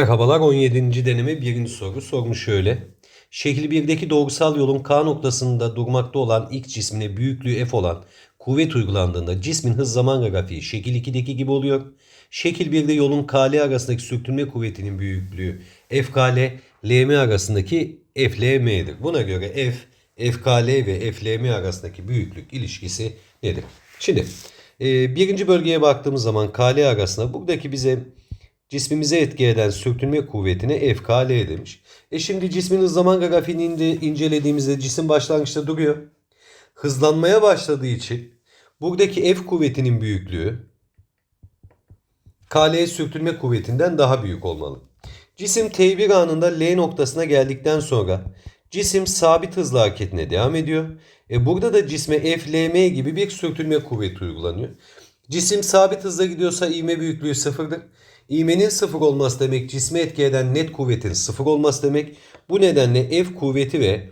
Merhabalar 17. deneme birinci soru. Sormuş şöyle. Şekil 1'deki doğrusal yolun K noktasında durmakta olan X cismine büyüklüğü F olan kuvvet uygulandığında cismin hız zaman grafiği şekil 2'deki gibi oluyor. Şekil 1'de yolun KL arasındaki sürtünme kuvvetinin büyüklüğü FKL, LM arasındaki FLM'dir. Buna göre F, FKL ve FLM arasındaki büyüklük ilişkisi nedir? Şimdi e, birinci bölgeye baktığımız zaman KL arasında buradaki bize cismimize etki eden sürtünme kuvvetine FKL demiş. E şimdi cismin hız zaman grafiğini incelediğimizde cisim başlangıçta duruyor. Hızlanmaya başladığı için buradaki F kuvvetinin büyüklüğü KL sürtünme kuvvetinden daha büyük olmalı. Cisim T1 anında L noktasına geldikten sonra cisim sabit hızla hareketine devam ediyor. E burada da cisme FLM gibi bir sürtünme kuvveti uygulanıyor. Cisim sabit hızla gidiyorsa ivme büyüklüğü sıfırdır. İvmenin sıfır olması demek cisme etki eden net kuvvetin sıfır olması demek. Bu nedenle F kuvveti ve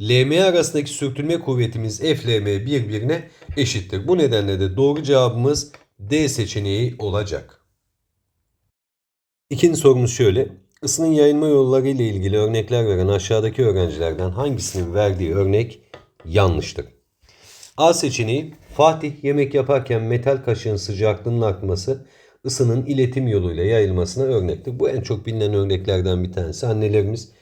LM arasındaki sürtünme kuvvetimiz FLM birbirine eşittir. Bu nedenle de doğru cevabımız D seçeneği olacak. İkinci sorumuz şöyle. Isının yayılma yolları ile ilgili örnekler veren aşağıdaki öğrencilerden hangisinin verdiği örnek yanlıştır? A seçeneği Fatih yemek yaparken metal kaşığın sıcaklığının artması ısının iletim yoluyla yayılmasına örnektir. Bu en çok bilinen örneklerden bir tanesi. Annelerimiz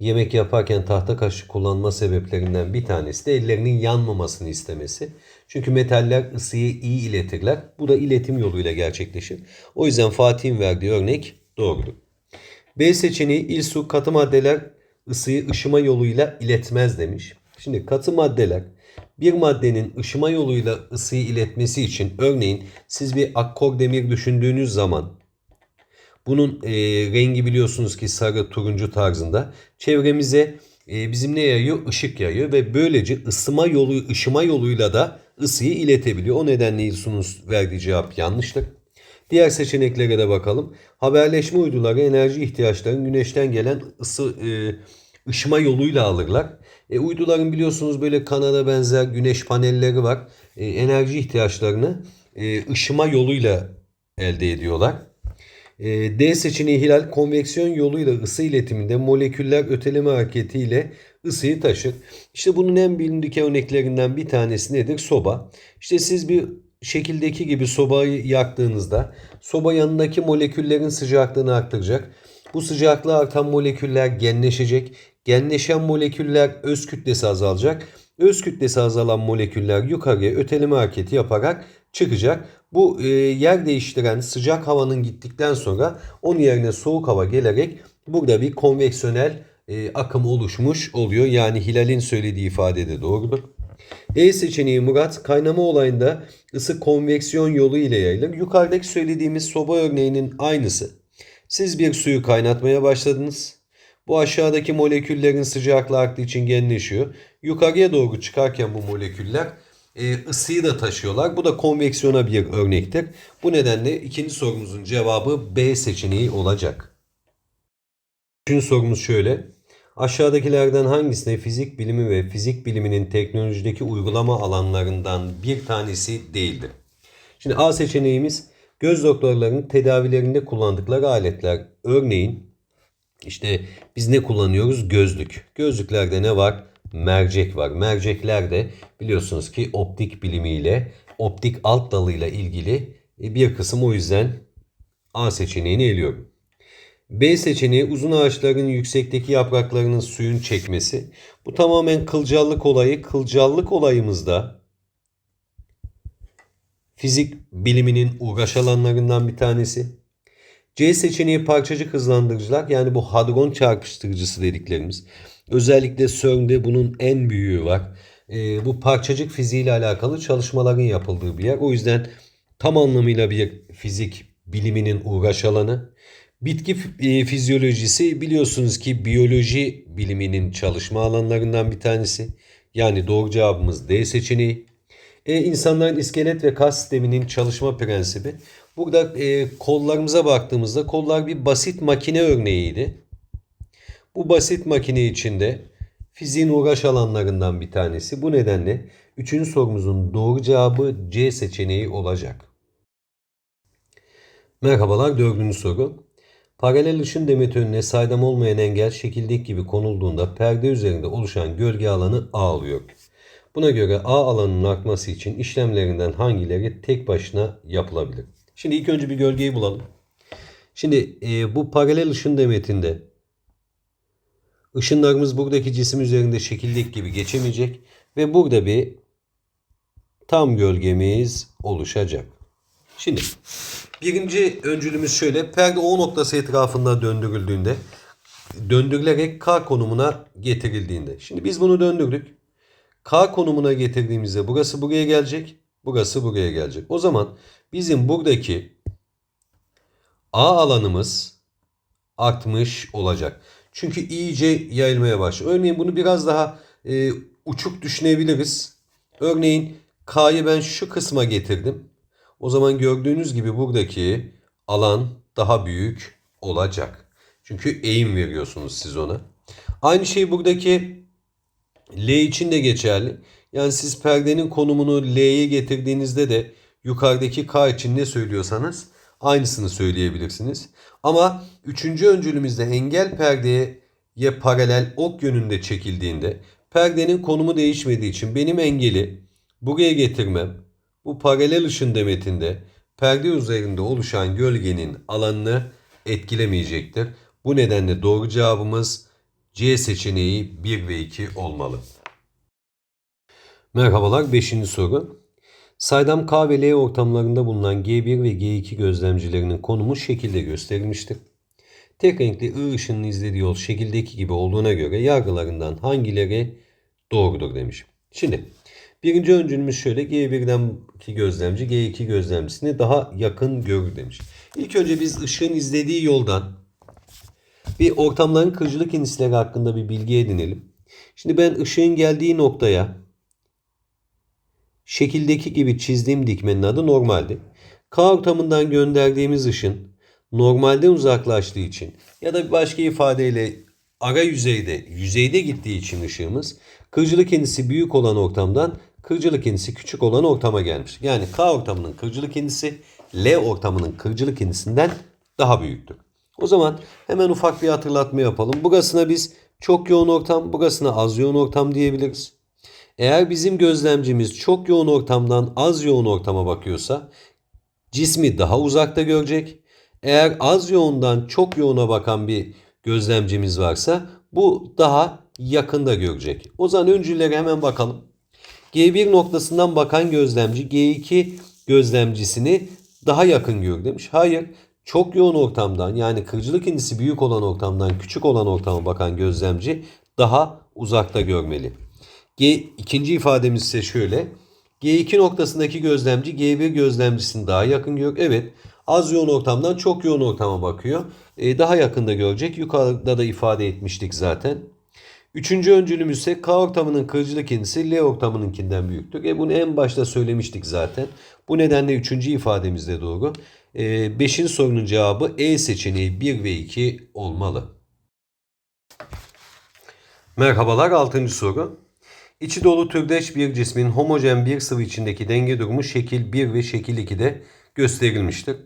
yemek yaparken tahta kaşık kullanma sebeplerinden bir tanesi de ellerinin yanmamasını istemesi. Çünkü metaller ısıyı iyi iletirler. Bu da iletim yoluyla gerçekleşir. O yüzden Fatih'in verdiği örnek doğrudur. B seçeneği il su katı maddeler ısıyı ışıma yoluyla iletmez demiş. Şimdi katı maddeler bir maddenin ışıma yoluyla ısıyı iletmesi için örneğin siz bir akkor demir düşündüğünüz zaman bunun e, rengi biliyorsunuz ki sarı turuncu tarzında çevremize e, bizim ne yayıyor? Işık yayıyor ve böylece ısıma yolu ışıma yoluyla da ısıyı iletebiliyor. O nedenle İlsun'un verdiği cevap yanlıştır. Diğer seçeneklere de bakalım. Haberleşme uyduları enerji ihtiyaçlarını güneşten gelen ısı e, ışıma yoluyla alırlar. E, uyduların biliyorsunuz böyle kanada benzer güneş panelleri var. E, enerji ihtiyaçlarını e, ışıma yoluyla elde ediyorlar. E, D seçeneği hilal konveksiyon yoluyla ısı iletiminde moleküller öteleme hareketiyle ısıyı taşır. İşte bunun en bilindik örneklerinden bir tanesi nedir? Soba. İşte siz bir şekildeki gibi sobayı yaktığınızda soba yanındaki moleküllerin sıcaklığını arttıracak. Bu sıcaklığı artan moleküller genleşecek. Genleşen moleküller öz kütlesi azalacak. Öz kütlesi azalan moleküller yukarıya öteleme hareketi yaparak çıkacak. Bu e, yer değiştiren sıcak havanın gittikten sonra onun yerine soğuk hava gelerek burada bir konveksiyonel e, akım oluşmuş oluyor. Yani Hilal'in söylediği ifade de doğrudur. E seçeneği Murat kaynama olayında ısı konveksiyon yolu ile yayılır. Yukarıdaki söylediğimiz soba örneğinin aynısı. Siz bir suyu kaynatmaya başladınız. Bu aşağıdaki moleküllerin sıcaklığı arttığı için genleşiyor. Yukarıya doğru çıkarken bu moleküller e, ısıyı da taşıyorlar. Bu da konveksiyona bir örnektir. Bu nedenle ikinci sorumuzun cevabı B seçeneği olacak. Üçüncü sorumuz şöyle. Aşağıdakilerden hangisine fizik bilimi ve fizik biliminin teknolojideki uygulama alanlarından bir tanesi değildir? Şimdi A seçeneğimiz göz doktorlarının tedavilerinde kullandıkları aletler. Örneğin işte biz ne kullanıyoruz? Gözlük. Gözlüklerde ne var? Mercek var. Mercekler de biliyorsunuz ki optik bilimiyle, optik alt dalıyla ilgili bir kısım o yüzden A seçeneğini eliyorum. B seçeneği uzun ağaçların yüksekteki yapraklarının suyun çekmesi. Bu tamamen kılcallık olayı. Kılcallık olayımızda fizik biliminin uğraş alanlarından bir tanesi. C seçeneği parçacık hızlandırıcılar yani bu hadron çarpıştırıcısı dediklerimiz. Özellikle CERN'de bunun en büyüğü var. Ee, bu parçacık fiziği ile alakalı çalışmaların yapıldığı bir yer. O yüzden tam anlamıyla bir fizik biliminin uğraş alanı. Bitki e, fizyolojisi biliyorsunuz ki biyoloji biliminin çalışma alanlarından bir tanesi. Yani doğru cevabımız D seçeneği. E, insanların iskelet ve kas sisteminin çalışma prensibi. Burada e, kollarımıza baktığımızda kollar bir basit makine örneğiydi. Bu basit makine içinde fiziğin uğraş alanlarından bir tanesi. Bu nedenle üçüncü sorumuzun doğru cevabı C seçeneği olacak. Merhabalar dördüncü soru. Paralel ışın demeti önüne saydam olmayan engel şekildeki gibi konulduğunda perde üzerinde oluşan gölge alanı A oluyor. Buna göre A alanının artması için işlemlerinden hangileri tek başına yapılabilir? Şimdi ilk önce bir gölgeyi bulalım. Şimdi e, bu paralel ışın demetinde ışınlarımız buradaki cisim üzerinde şekildeki gibi geçemeyecek ve burada bir tam gölgemiz oluşacak. Şimdi birinci öncülümüz şöyle. Perde O noktası etrafında döndürüldüğünde döndürülerek K konumuna getirildiğinde. Şimdi biz bunu döndürdük. K konumuna getirdiğimizde burası buraya gelecek. Burası buraya gelecek. O zaman bizim buradaki A alanımız artmış olacak. Çünkü iyice yayılmaya başlıyor. Örneğin bunu biraz daha e, uçuk düşünebiliriz. Örneğin K'yı ben şu kısma getirdim. O zaman gördüğünüz gibi buradaki alan daha büyük olacak. Çünkü eğim veriyorsunuz siz ona. Aynı şey buradaki L için de geçerli. Yani siz perdenin konumunu L'ye getirdiğinizde de yukarıdaki K için ne söylüyorsanız aynısını söyleyebilirsiniz. Ama üçüncü öncülümüzde engel perdeye paralel ok yönünde çekildiğinde perdenin konumu değişmediği için benim engeli buraya getirmem bu paralel ışın demetinde perde üzerinde oluşan gölgenin alanını etkilemeyecektir. Bu nedenle doğru cevabımız C seçeneği 1 ve 2 olmalı. Merhabalar 5. soru. Saydam K ve L ortamlarında bulunan G1 ve G2 gözlemcilerinin konumu şekilde gösterilmiştir. Tek renkli I ışının izlediği yol şekildeki gibi olduğuna göre yargılarından hangileri doğrudur demiş. Şimdi birinci öncülümüz şöyle G1'denki gözlemci G2 gözlemcisini daha yakın görür demiş. İlk önce biz ışığın izlediği yoldan bir ortamların kırıcılık indisleri hakkında bir bilgi edinelim. Şimdi ben ışığın geldiği noktaya şekildeki gibi çizdiğim dikmenin adı normaldi. K ortamından gönderdiğimiz ışın normalden uzaklaştığı için ya da başka ifadeyle ara yüzeyde, yüzeyde gittiği için ışığımız kırıcılık indisi büyük olan ortamdan kırıcılık indisi küçük olan ortama gelmiş. Yani K ortamının kırıcılık indisi L ortamının kırıcılık indisinden daha büyüktür. O zaman hemen ufak bir hatırlatma yapalım. Burasına biz çok yoğun ortam, burasına az yoğun ortam diyebiliriz. Eğer bizim gözlemcimiz çok yoğun ortamdan az yoğun ortama bakıyorsa cismi daha uzakta görecek. Eğer az yoğundan çok yoğuna bakan bir gözlemcimiz varsa bu daha yakında görecek. O zaman öncülere hemen bakalım. G1 noktasından bakan gözlemci G2 gözlemcisini daha yakın gör demiş. Hayır. Çok yoğun ortamdan yani kırıcılık indisi büyük olan ortamdan küçük olan ortama bakan gözlemci daha uzakta görmeli. G ikinci ifademiz ise şöyle. G2 noktasındaki gözlemci G1 gözlemcisini daha yakın gör. Evet. Az yoğun ortamdan çok yoğun ortama bakıyor. Ee, daha yakında görecek. Yukarıda da ifade etmiştik zaten. Üçüncü öncülümüz ise K ortamının kırıcılık indisi L ortamınınkinden büyüktür. E bunu en başta söylemiştik zaten. Bu nedenle üçüncü ifademiz de doğru. E, beşinci sorunun cevabı E seçeneği 1 ve 2 olmalı. Merhabalar altıncı soru. İçi dolu türdeş bir cismin homojen bir sıvı içindeki denge durumu şekil 1 ve şekil 2'de gösterilmiştir.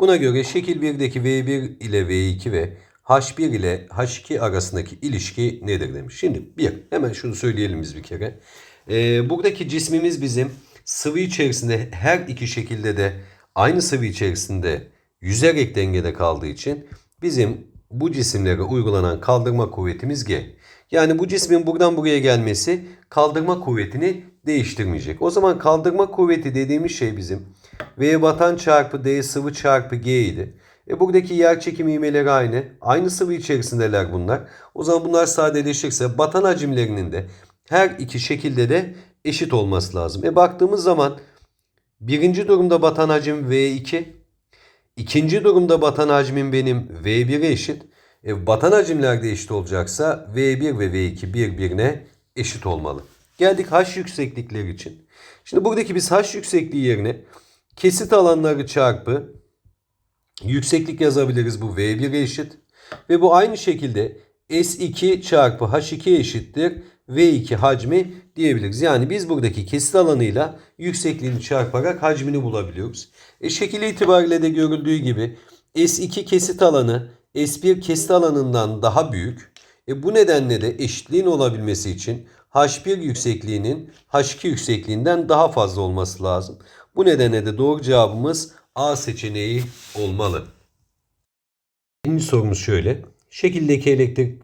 Buna göre şekil 1'deki V1 ile V2 ve H1 ile H2 arasındaki ilişki nedir demiş. Şimdi bir hemen şunu söyleyelim biz bir kere. Ee, buradaki cismimiz bizim sıvı içerisinde her iki şekilde de aynı sıvı içerisinde yüzerek dengede kaldığı için bizim bu cisimlere uygulanan kaldırma kuvvetimiz G. Yani bu cismin buradan buraya gelmesi kaldırma kuvvetini değiştirmeyecek. O zaman kaldırma kuvveti dediğimiz şey bizim V batan çarpı D sıvı çarpı G idi. E buradaki yer çekim ivmeleri aynı. Aynı sıvı içerisindeler bunlar. O zaman bunlar sadeleşirse batan hacimlerinin de her iki şekilde de eşit olması lazım. E baktığımız zaman birinci durumda batan hacim V2. ikinci durumda batan hacmin benim V1'e eşit. E, batan hacimler de eşit olacaksa V1 ve V2 birbirine eşit olmalı. Geldik H yükseklikleri için. Şimdi buradaki biz H yüksekliği yerine kesit alanları çarpı yükseklik yazabiliriz. Bu V1'e eşit. Ve bu aynı şekilde S2 çarpı H2 eşittir. V2 hacmi diyebiliriz. Yani biz buradaki kesit alanıyla yüksekliğini çarparak hacmini bulabiliyoruz. E şekil itibariyle de görüldüğü gibi S2 kesit alanı S1 kesit alanından daha büyük. E bu nedenle de eşitliğin olabilmesi için H1 yüksekliğinin H2 yüksekliğinden daha fazla olması lazım. Bu nedenle de doğru cevabımız A seçeneği olmalı. İkinci sorumuz şöyle. Şekildeki elektrik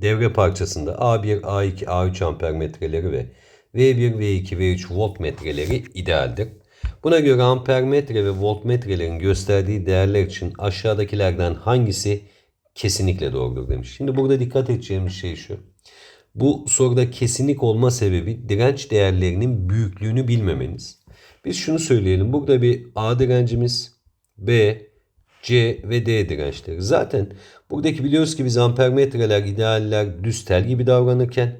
devre parçasında A1, A2, A3 ampermetreleri ve V1, V2, V3 voltmetreleri idealdir. Buna göre ampermetre ve voltmetrelerin gösterdiği değerler için aşağıdakilerden hangisi kesinlikle doğrudur demiş. Şimdi burada dikkat edeceğimiz şey şu. Bu soruda kesinlik olma sebebi direnç değerlerinin büyüklüğünü bilmemeniz. Biz şunu söyleyelim. Burada bir A direncimiz, B, C ve D dirençleri. Zaten buradaki biliyoruz ki biz ampermetreler, idealler, düz tel gibi davranırken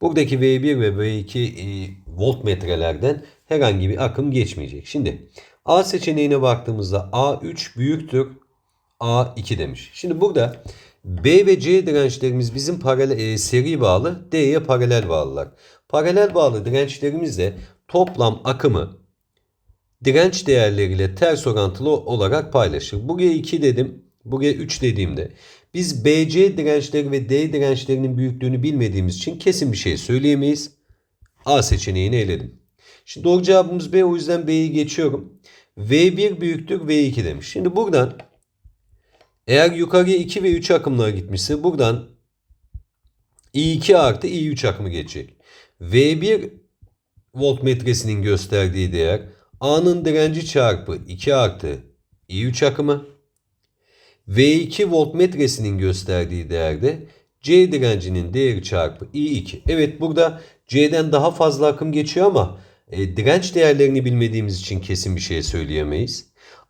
buradaki V1 ve V2 e, voltmetrelerden herhangi bir akım geçmeyecek. Şimdi A seçeneğine baktığımızda A3 büyüktür A2 demiş. Şimdi burada B ve C dirençlerimiz bizim paralel, e, seri bağlı, D'ye paralel bağlılar. Paralel bağlı dirençlerimizle toplam akımı direnç değerleriyle ters orantılı olarak paylaşır. Buraya 2 dedim, buraya 3 dediğimde biz BC dirençleri ve D dirençlerinin büyüklüğünü bilmediğimiz için kesin bir şey söyleyemeyiz. A seçeneğini eledim. Şimdi doğru cevabımız B o yüzden B'yi geçiyorum. V1 büyüktür V2 demiş. Şimdi buradan eğer yukarıya 2 ve 3 akımlar gitmişse buradan I2 artı I3 akımı geçecek. V1 voltmetresinin gösterdiği değer A'nın direnci çarpı 2 artı I3 akımı. V2 voltmetresinin gösterdiği değerde C direncinin değeri çarpı I2. Evet burada C'den daha fazla akım geçiyor ama e, direnç değerlerini bilmediğimiz için kesin bir şey söyleyemeyiz.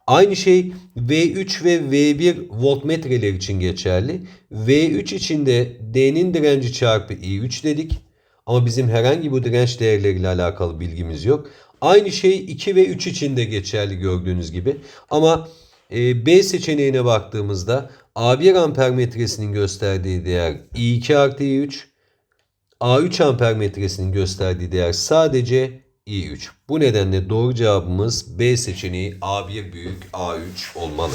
Aynı şey V3 ve V1 voltmetreler için geçerli. V3 için de D'nin direnci çarpı I3 dedik. Ama bizim herhangi bu direnç değerleriyle alakalı bilgimiz yok. Aynı şey 2 ve 3 için de geçerli gördüğünüz gibi. Ama e, B seçeneğine baktığımızda A1 ampermetresinin gösterdiği değer I2 artı I3. A3 ampermetresinin gösterdiği değer sadece I3. Bu nedenle doğru cevabımız B seçeneği A1 büyük A3 olmalı.